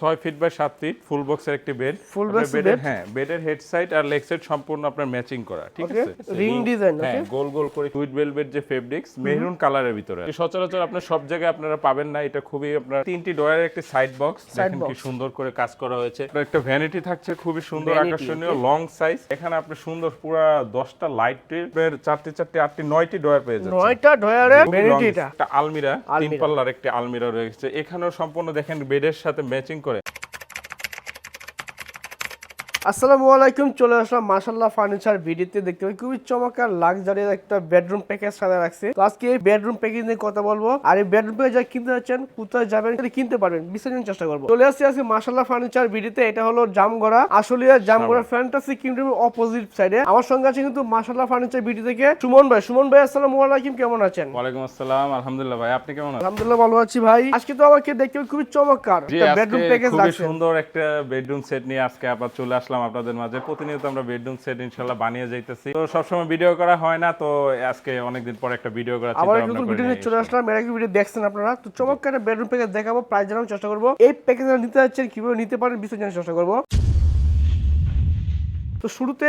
ছয় feet by সাত feet full বক্সের একটি বেড box বেডের হ্যাঁ বেডের হেড সাইড আর লেগ সাইড সম্পূর্ণ আপনার ম্যাচিং করা ঠিক আছে? ring design, হ্যাঁ গোল গোল করে সুইট ভেলভেট যে ফেব্রিক্স মেরুন কালারের ভিতরে। সচরাচর আপনার সব জায়গায় আপনারা পাবেন না এটা খুবই আপনার তিনটি ডয়ারের একটি সাইড বক্স দেখেন কি সুন্দর করে কাজ করা হয়েছে। একটা ভ্যানিটি থাকছে খুবই সুন্দর আকর্ষণীয় লং সাইজ এখানে আপনি সুন্দর পুরা দশটা লাইট চারটি চারটি আটটি নয়টি ডয়ার পেয়ে যাচ্ছেন। নয়টা ডয়ারের খুবই ভ্যানিটি এটা? একটা আলমিরা তিন পাল্লার একটি আলমিরা রয়েছে। এখানেও সম্পূর্ণ দেখেন বেডের সাথে ম্যাচিং করে আসসালামু আলাইকুম চলে আসলাম মাশাল্লাহ ফার্নিচার ভিডিওতে। দেখতে পাই খুবই চমৎকার লাক্সারি একটা বেডরুম প্যাকেজ সাজা রাখছে। তো আজকে এই বেডরুম প্যাকেজ নিয়ে কথা বলব। আর এই বেডরুম প্যাকেজ যা কিনতে যাচ্ছেন কোথায় যাবেন কিনতে পারবেন। বিস্তারিত চেষ্টা করব। চলে আসছি আজকে মাশাল্লাহ ফার্নিচার ভিডিওতে। এটা হলো জামগড়া আশুলিয়া জামগড়া ফ্যান্টাসি কিংডমের অপোজিট সাইডে আমার সঙ্গে আছে কিন্তু মাশাল্লাহ ফার্নিচার ভিডিও থেকে সুমন ভাই। সুমন ভাই আসসালামু আলাইকুম কেমন আছেন? ওয়ালাইকুম আসসালাম আলহামদুলিল্লাহ ভাই। আপনি কেমন আছেন? আলহামদুলিল্লাহ ভালো আছি ভাই। আজকে তো আমাকে দেখতে খুবই চমৎকার একটা বেডরুম প্যাকেজ লাগছে। সুন্দর একটা বেডরুম সেট নিয়ে আজকে আবার চলে আসলাম। আপনাদের মাঝে। প্রতিনিয়ত আমরা বেডরুম সেট ইনশাআল্লাহ বানিয়ে যাইতেছি। তো সবসময় ভিডিও করা হয় না তো আজকে অনেকদিন পরে একটা ভিডিও করা আবার নতুন ভিডিও নিয়ে চলে আসলাম। এর আগে ভিডিও দেখছেন আপনারা? তো চমৎকার বেডরুম প্যাকেজ দেখাবো প্রাইস জানার চেষ্টা করব। এই প্যাকেজ নিতে যাচ্ছেন কীভাবে নিতে পারেন বিষয় জানার চেষ্টা করব। তো শুরুতে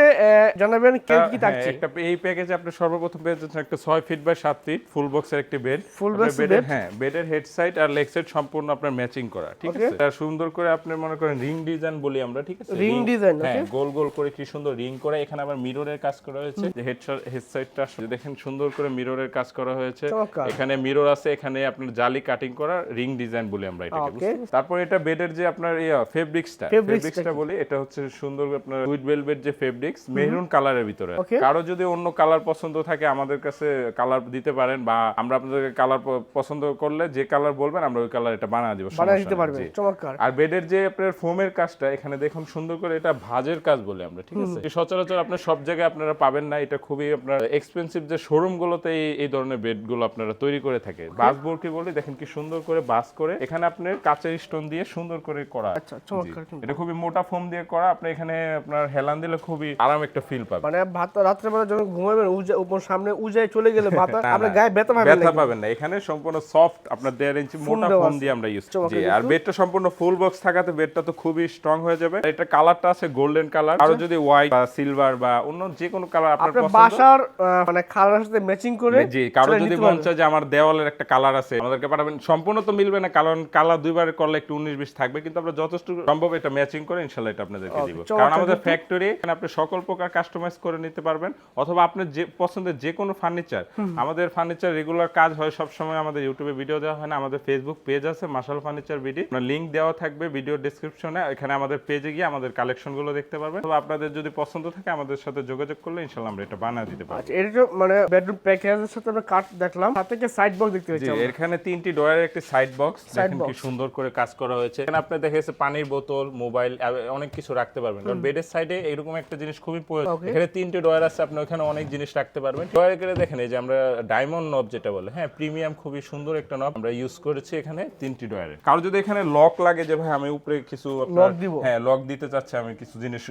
জানাবেন কে কি হ্যাঁ, থাকছে? একটা এই প্যাকেজে আপনি সর্বপ্রথম পেয়ে যাচ্ছেন একটা ছয় ফিট বাই সাত ফিট ফুল বক্সের একটি বেড box বেডের bed? হ্যাঁ বেডের হেড সাইড আর লেগ সাইড সম্পূর্ণ আপনার ম্যাচিং করা ঠিক আছে? এটা সুন্দর করে আপনি মনে করেন রিং ডিজাইন বলি আমরা ঠিক আছে? Ring design, হ্যাঁ গোল গোল করে কি সুন্দর রিং করে এখানে আবার মিররের কাজ করা হয়েছে। যে হেড হেড সাইডটা দেখেন সুন্দর করে মিররের কাজ করা হয়েছে। এখানে মিরর আছে এখানে আপনার জালি কাটিং করা রিং ডিজাইন বলি আমরা এটাকে. তারপর এটা বেডের যে আপনার ফেব্রিক্সটা ফেব্রিক্সটা বলি এটা হচ্ছে সুন্দর আপনার উইথ ভেলভেট যে ফেব্রিক্স মেরুন কালারের ভিতরে. কারও যদি অন্য কালার পছন্দ থাকে আমাদের কাছে কালার দিতে পারেন বা আমরা আপনাদেরকে কালার পছন্দ করলে যে কালার বলবেন আমরা ওই কালার এটা বানিয়ে দিব বানিয়ে দিতে জি। চমৎকার। আর বেডের যে আপনার ফোমের কাজটা এখানে দেখুন সুন্দর করে এটা ভাজের কাজ বলে আমরা ঠিক আছে? এই সচরাচর আপনার সব জায়গায় আপনারা পাবেন না এটা খুবই আপনার এক্সপেন্সিভ যে শোরুম গুলোতে এই- ধরনের বেডগুলো আপনারা তৈরি করে থাকে বাস বোর্ড কি বলি দেখেন কি সুন্দর করে বাস করে এখানে আপনার কাচের স্টোন দিয়ে সুন্দর করে করা। আচ্ছা চমৎকার এটা খুবই মোটা ফোম দিয়ে করা আপনি এখানে আপনার হেলান দিলে খুবই আরাম একটা ফিল পাবেন মানে ভাত রাত্রেবেলা যখন ঘুমাবেন উজা উপর সামনে উজায় চলে গেলে ভাত না, আপনার না, গায়ে ব্যথা পাবেন ব্যথা পাবেন না। এখানে সম্পূর্ণ সফট আপনার দেড় ইঞ্চি মোটা ফোম দিয়ে আমরা ইউজ জি আর বেডটা সম্পূর্ণ ফুল বক্স থাকাতে বেডটা তো খুবই স্ট্রং হয়ে যাবে। এটা কালারটা আছে গোল্ডেন কালার আর যদি হোয়াইট বা সিলভার বা অন্য যে কোনো কালার আপনার আপনার পছন্দ বাসার মানে খালার সাথে ম্যাচিং করে জি কারও যদি মন চায় যে আমার দেওয়ালের একটা কালার আছে আমাদেরকে পাঠাবেন। সম্পূর্ণ তো মিলবে না কারণ কালার দুইবার করলে একটু উনিশ বিশ থাকবে কিন্তু আমরা যথেষ্ট সম্ভব এটা ম্যাচিং করে ইনশাল্লাহ এটা আপনাদেরকে দিব। কারণ আমাদের ফ্যাক্টরি এখানে আপনি সকল প্রকার কাস্টমাইজ করে নিতে পারবেন অথবা আপনার যে পছন্দের যে কোনো ফার্নিচার আমাদের ফার্নিচার রেগুলার কাজ হয় সব সময় আমাদের ইউটিউবে ভিডিও দেওয়া হয় না আমাদের ফেসবুক পেজ আছে মার্শাল ফার্নিচার ভিডিও লিংক দেওয়া থাকবে ভিডিও ডেসক্রিপশনে এখানে আমাদের পেজে গিয়ে আমাদের কালেকশনগুলো দেখতে পারবেন। অথবা আপনাদের যদি পছন্দ থাকে আমাদের সাথে যোগাযোগ করলে ইনশাল্লাহ আমরা এটা বানিয়ে দিতে পারব। আচ্ছা এটা মানে বেডরুম প্যাকেজের সাথে আমরা কাট দেখলাম সাথে কি সাইড বক্স দেখতে পাচ্ছি এখানে তিনটি ডয়ারের একটি সাইড বক্স দেখেন কি সুন্দর করে কাজ করা হয়েছে। এখানে আপনি দেখে পানির বোতল মোবাইল অনেক কিছু রাখতে পারবেন। কারণ বেডের সাইডে এরকম একটা জিনিস খুবই প্রয়োজন। এখানে তিনটি ডয়ার আছে আপনি ওখানে অনেক জিনিস রাখতে পারবেন। ডয়ার করে দেখেন এই যে আমরা ডায়মন্ড নব যেটা বলে হ্যাঁ প্রিমিয়াম খুবই সুন্দর একটা নব আমরা ইউজ করেছি এখানে তিনটি ডয়ারে কারও যদি এখানে লক লাগে যে ভাই আমি উপরে কিছু Lock দিব? হ্যাঁ লক দিতে চাচ্ছি আমি কিছু জিনিস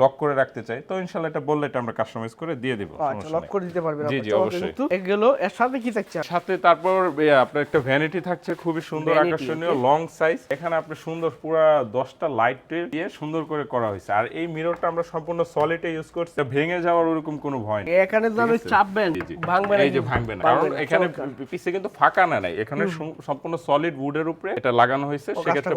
লক করে রাখতে চাই তো ইনশাআল্লাহ এটা বললে এটা আমরা কাস্টমাইজ করে দিয়ে দিব আচ্ছা লক করে দিতে পারবেন জি, জি, অবশ্যই। এগুলো এর সাথে কি থাকছে? সাথে তারপর আপনার একটা ভ্যানিটি থাকছে খুবই সুন্দর আকর্ষণীয় লং সাইজ এখানে আপনি সুন্দর পুরা দশটা লাইট দিয়ে সুন্দর করে করা হয়েছে। আর এই মিররটা আমরা সম্পূর্ণ সলিডে ইউজ করছি। ভেঙে যাওয়ার ওরকম কোনো ভয় নেই। এখানে তো আমি আছে। চাপবেন জি। ভাঙবেন এই যে ভাঙবে না। কারণ এখানে পিছে কিন্তু ফাঁকা না নাই। এখানে সম্পূর্ণ সলিড উডের উপরে এটা লাগানো হয়েছে। সেক্ষেত্রে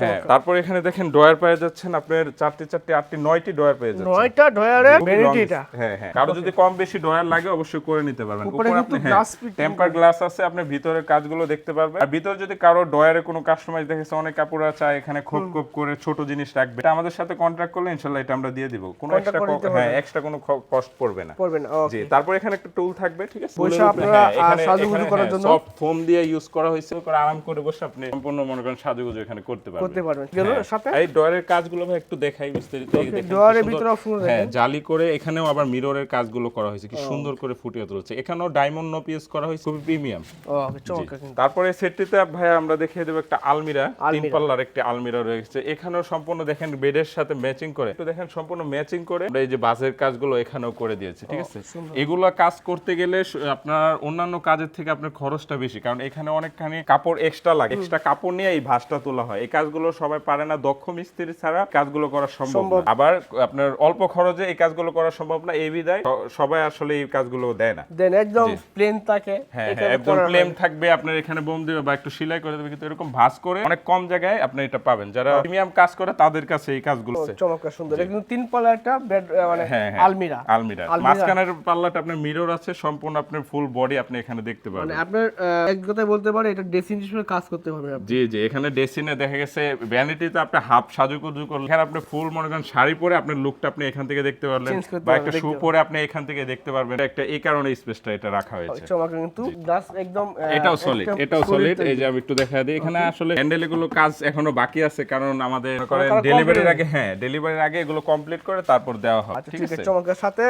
হ্যাঁ তারপর এখানে দেখেন ডয়ার পেয়ে যাচ্ছেন আপনার চারটি চারটি আটটি নয়টি ডয়ার পেয়ে যাচ্ছেন নয়টা ডয়ারে খুবই ভ্যানিটি এটা হ্যাঁ হ্যাঁ। কারও যদি কম বেশি ডয়ার লাগে অবশ্যই করে নিতে পারবেন। উপরে কিন্তু আপনি glass টেম্পার গ্লাস আছে আপনি ভিতরের কাজগুলো দেখতে পারবেন। আর ভিতরে যদি কারও ডয়ারে কোনো কাস্টমাইজ দেখেছে অনেক কাপড় চায় এখানে খোপ খোপ করে ছোট জিনিস রাখবে। এটা আমাদের সাথে কন্ট্রাক্ট করলে ইনশাআল্লাহ এটা আমরা দিয়ে দিব। কোনো এক্সট্রা হ্যাঁ এক্সট্রা কোনো কস্ট পড়বে না। করবেন জি তারপর এখানে একটা টুল থাকবে ঠিক আছে? বসে আপনারা, হ্যাঁ, সাজুগুজু করার হ্যাঁ, জন্য? সফট ফোম দিয়ে ইউজ করা হয়েছে করে আরাম করে বসে আপনি সম্পূর্ণ মনে করেন সাজুগুজু এখানে করতে পারবেন। করতে পারবেন। গেল হ্যাঁ। সাথে? এই ডয়ারের কাজগুলো ভাই একটু দেখাই বিস্তারিত। এই দেখেন ডয়ারের ভিতরে অপশন হ্যাঁ জালি করে এখানেও আবার মিররের কাজগুলো করা হয়েছে কি সুন্দর করে ফুটিয়ে তুলছে। এখানেও ডায়মন্ড নপ ইউজ করা হয়েছে খুবই প্রিমিয়াম ওকে চমৎকার তারপরে সেটটিতে ভাই আমরা দেখিয়ে দেবো একটা আলমিরা। তিন। পাল্লার একটি আলমিরা রয়েছে। এখানেও সম্পূর্ণ দেখেন বেডের সাথে ম্যাচিং করে। তো দেখেন সম্পূর্ণ সম্পূর্ণ ম্যাচিং করে এই যে বাসের কাজগুলো এখানেও করে দিয়েছি ঠিক আছে? এগুলো কাজ করতে গেলে আপনার অন্যান্য কাজের থেকে আপনার খরচটা বেশি কারণ এখানে অনেকখানি কাপড় এক্সট্রা লাগে। এক্সট্রা কাপড় নিয়ে এই ভাঁজটা তোলা হয়। এই কাজগুলো সবাই পারে না দক্ষ মিস্ত্রি ছাড়া কাজগুলো করা সম্ভব। আবার আপনার অল্প খরচে এই কাজগুলো করা সম্ভব না এই বিদায় সবাই আসলে এই কাজগুলো দেয় না। দেন একদম প্লেন থাকে হ্যাঁ হ্যাঁ একদম প্লেন থাকবে আপনার এখানে বোম দিবে বা একটু সেলাই করে দেবে কিন্তু এরকম ভাঁজ করে অনেক কম জায়গায় আপনি এটা পাবেন। যারা প্রিমিয়াম কাজ করে তাদের কাছে এই কাজগুলো। চমৎকার সুন্দর। একদম তিন পাল্লা একটা বেড মানে হ্যাঁ হ্যাঁ। আলমিরা। আলমিরা। মাঝখানের পাল্লাটা আপনার মিরর আছে সম্পূর্ণ আপনার ফুল বডি আপনি এখানে দেখতে মানে আপনার এক কথায় বলতে পারে এটা হিসেবে কাজ করতে পারবেন জি জি এখানে ডেসিনে দেখা গেছে ভ্যানিটিতে আপনি হাফ সাজুকুজু এখানে আপনি ফুল মনে করেন শাড়ি পরে আপনার লুকটা আপনি এখান থেকে দেখতে পারলেন বা একটা শু পরে আপনি এখান থেকে দেখতে পারবেন একটা এই কারণে স্পেসটা এটা রাখা হয়েছে। চমৎকার কিন্তু গ্লাস একদম এটাও সলিড এটাও সলিড এই যে আমি একটু দেখা দিই এখানে আসলে হ্যান্ডেল এগুলো কাজ এখনও বাকি আছে কারণ আমাদের করেন ডেলিভারির আগে হ্যাঁ ডেলিভারির আগে এগুলো কমপ্লিট করে তারপর দেওয়া হয় আচ্ছা ঠিক আছে চমৎকার। সাথে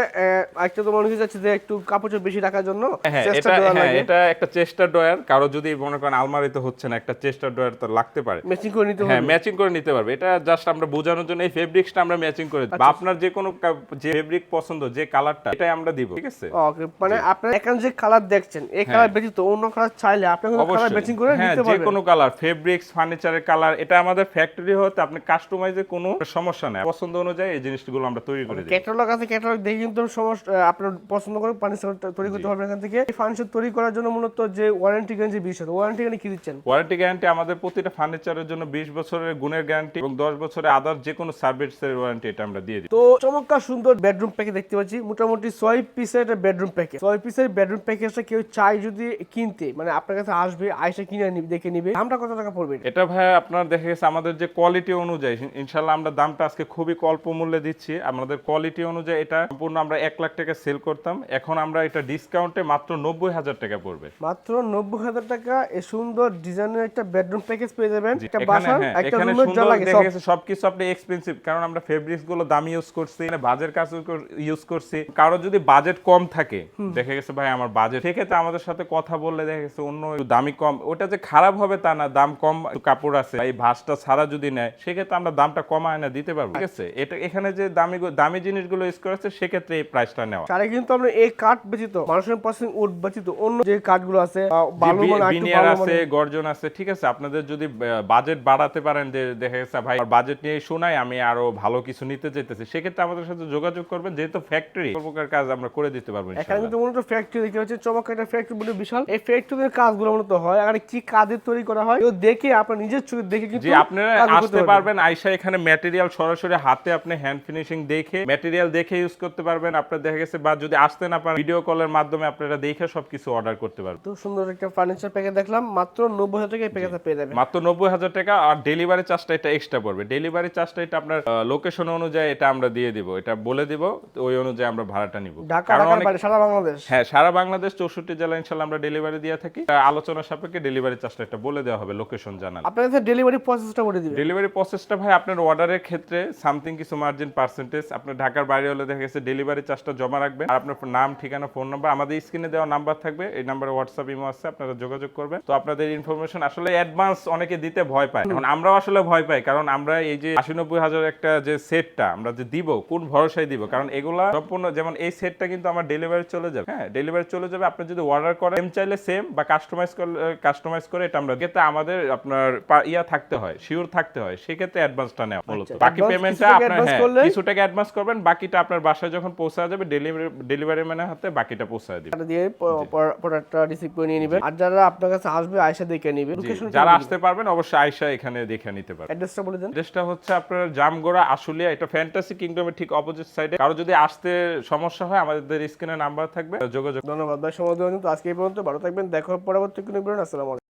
একটা তো মনে হচ্ছে যাচ্ছে যে একটু কাপড় বেশি রাখার জন্য হ্যাঁ চেষ্টা এটা দেওয়া হ্যাঁ লাগে। এটা একটা চেস্টার ড্রয়ার কারও যদি মনে করেন আলমারিতে হচ্ছে না একটা চেস্টার ড্রয়ার তো লাগতে পারে। ম্যাচিং করে নিতে হ্যাঁ ম্যাচিং করে নিতে পারবে। এটা জাস্ট আমরা বোঝানোর জন্য এই ফেব্রিক্সটা আমরা ম্যাচিং করে দিই। বা আচ্ছা। আপনার যে কোনো যে ফেব্রিক পছন্দ যে কালারটা এটাই আমরা দিব ঠিক আছে? ওকে মানে আপনার এখানে যে কালার দেখছেন এই কালার ব্যতীত অন্য কালার চাইলে আপনি কোনো কালার ম্যাচিং করে হ্যাঁ নিতে যে কোনো কালার ফেব্রিক্স ফার্নিচারের কালার এটা আমাদের ফ্যাক্টরি হতে আপনি কাস্টমাইজে কোনো সমস্যা নাই। পছন্দ অনুযায়ী এই জিনিসগুলো আমরা তৈরি করে দিই। ক্যাটালগ আছে ক্যাটালগ দেখে কিন্তু সমস্যা আহ, আপনার পছন্দ করে ফার্নিচার তৈরি করতে পারবেন এখান থেকে। এই ফার্নিচার তৈরি করার জন্য মূলত যে ওয়ারেন্টি গ্যারান্টি বিষয় ওয়ারেন্টি গ্যারান্টি কি দিচ্ছেন? ওয়ারেন্টি গ্যারান্টি আমাদের প্রতিটা ফার্নিচারের জন্য 20 বছরের গুণের গ্যারান্টি এবং 10 বছরের আদার যে কোনো সার্ভিসের ওয়ারেন্টি এটা আমরা দিয়ে দিই তো চমৎকার সুন্দর বেডরুম প্যাকেজ দেখতে পাচ্ছি। মোটামুটি ছয় পিসের একটা বেডরুম প্যাকেজ ছয় পিসের বেডরুম প্যাকেজটা কেউ চাই যদি কিনতে মানে আপনার কাছে আসবে আইসা কিনে নিবে দেখে নিবে। দামটা কত টাকা পড়বে এটা? ভাই আপনার দেখা গেছে আমাদের যে কোয়ালিটি অনুযায়ী ইনশাল্লাহ আমরা দামটা আজকে খুবই অল্প মূল্যে দিচ্ছি আমাদের কোয়ালিটি অনুযায়ী এটা সম্পূর্ণ আমরা এক লাখ টাকা সেল করতাম। এখন আমরা এটা ডিসকাউন্টে মাত্র নব্বই হাজার টাকা পড়বে। মাত্র নব্বই হাজার টাকা এই সুন্দর ডিজাইনের একটা বেডরুম প্যাকেজ পেয়ে যাবেন। একটা হ্যাঁ, একটা রুমের যা লাগে দেখা সব। গেছে সবকিছু আপনি এক্সপেন্সিভ কারণ আমরা ফেব্রিক্সগুলো দামি ইউজ করছি বাজের কাজ ইউজ করছি। কারও যদি বাজেট কম থাকে দেখা গেছে ভাই আমার বাজেট সেক্ষেত্রে আমাদের সাথে কথা বললে দেখা গেছে অন্য দামি কম। ওটা যে খারাপ হবে তা না দাম কম কাপড় আছে। এই ভাঁজটা ছাড়া যদি নেয় সেক্ষেত্রে আমরা দামটা কমায় না দিতে পারব। ঠিক আছে? এটা এখানে যে দামি দামি জিনিসগুলো ইউজ করেছে সেক্ষেত্রে এই প্রাইসটা নেওয়া। তারে কিন্তু আমরা এই কাঠ ব্যতীত মানুষের পছন্দ উড ব্যতীত অন্য যে কাঠগুলো আছে বিনিয়ার আছে গর্জন আছে ঠিক আছে? আপনাদের যদি বাজেট বাড়াতে পারেন যে দেখা গেছে ভাই বাজেট নিয়ে শোনাই আমি আরও ভালো কিছু নিতে চাইতেছি সেক্ষেত্রে আমাদের সাথে যোগাযোগ করবেন যেহেতু ফ্যাক্টরি প্রকার কাজ আমরা করে দিতে পারব এখানে কিন্তু মূলত ফ্যাক্টরি দেখতে হচ্ছে চমৎকার একটা ফ্যাক্টরি বলে বিশাল। এই ফ্যাক্টরির কাজগুলো মূলত হয় আর কি কাজের তৈরি করা হয় তো দেখে আপনার নিজের চোখে দেখে কিন্তু আপনারা আসতে পারবেন। আইসা এখানে ম্যাটেরিয়াল সরাসরি হাতে আপনি হ্যান্ড ফিনিশিং দেখে ম্যাটেরিয়াল দেখে ইউজ করতে পারবেন। আপনার দেখা গেছে বা যদি আসতে না পারেন ভিডিও কলের মাধ্যমে আপনারা দেখে সবকিছু অর্ডার করতে পারবেন। তো সুন্দর একটা ফার্নিচার প্যাকেজ দেখলাম। মাত্র নব্বই হাজার টাকা প্যাকেজটা পেয়ে যাবেন। মাত্র নব্বই হাজার টাকা আর ডেলিভারি চার্জটা এটা এক্সট্রা পড়বে। ডেলিভারি চার্জটা এটা আপনার লোকেশন অনুযায়ী এটা আমরা দিয়ে দিব। এটা বলে দিব ওই অনুযায়ী আমরা ভাড়াটা নিব। ঢাকা সারা বাংলাদেশ। হ্যাঁ সারা বাংলাদেশ চৌষট্টি জেলা ইনশাল্লাহ আমরা ডেলিভারি দিয়ে থাকি। আলোচনা সাপেক্ষে ডেলিভারি চার্জটা একটা বলে দেওয়া হবে লোকেশন জানান আপনাদের ডেলিভারি প্রসেসটা বলে দিবে ডেলিভারি প্রসেসটা ভাই আপনার অর্ডারের ক্ষেত্রে সামথিং কিছু মার্জিন পার্সেন্টেজ আপনার ঢাকার বাইরে হলে দেখা গেছে ডেলিভারি চার্জটা জমা রাখবেন। আর আপনার নাম ঠিকানা ফোন নাম্বার আমাদের স্ক্রিনে দেওয়া নাম্বার থাকবে। এই নাম্বারে হোয়াটসঅ্যাপ ইমো আছে আপনারা যোগাযোগ করবেন। তো আপনাদের ইনফরমেশন আসলে অ্যাডভান্স অনেকে দিতে ভয় পায়। এখন আমরাও আসলে ভয় পাই কারণ আমরা এই যে আশি নব্বই হাজার একটা যে সেটটা আমরা যে দিব কোন ভরসায় দিব? কারণ এগুলা সম্পূর্ণ যেমন এই সেটটা কিন্তু আমার ডেলিভারি চলে যাবে। হ্যাঁ ডেলিভারি চলে যাবে আপনি যদি অর্ডার করেন সেম চাইলে সেম বা কাস্টমাইজ করলে কাস্টমাইজ করে এটা আমরা ক্ষেত্রে আমাদের আপনার ইয়া থাকতে হয় শিওর থাকতে হয়। সেক্ষেত্রে অ্যাডভান্সটা নেওয়া মূলত। আচ্ছা, বাকি পেমেন্টটা আপনার হ্যাঁ। করলে- কিছু টাকা অ্যাডভান্স করবেন বাকিটা আপনার বাসায় যখন পৌঁছা যাবে ডেলিভারি ডেলিভারি ম্যানের হাতে বাকিটা পৌঁছায় দিবে। দিয়ে প্রোডাক্টটা রিসিভ করে নিয়ে নেবেন। আর যারা আপনার কাছে আসবে দেখে নিবে। যারা আসতে পারবেন অবশ্যই আয়সা এখানে দেখে নিতে পারবেন। অ্যাড্রেসটা বলে দেন। অ্যাড্রেসটা হচ্ছে আপনার জামগোড়া আশুলিয়া। এটা ফ্যান্টাসি কিংডমের ঠিক অপোজিট সাইডে কারও যদি আসতে সমস্যা হয় আমাদের স্ক্রিনে নাম্বার থাকবে। যোগাযোগ ধন্যবাদ ভাই সময় দেওয়ার জন্য। আজকে এই পর্যন্ত। ভালো থাকবেন। দেখা পরবর্তী কোনো আসসালামু আলাইকুম।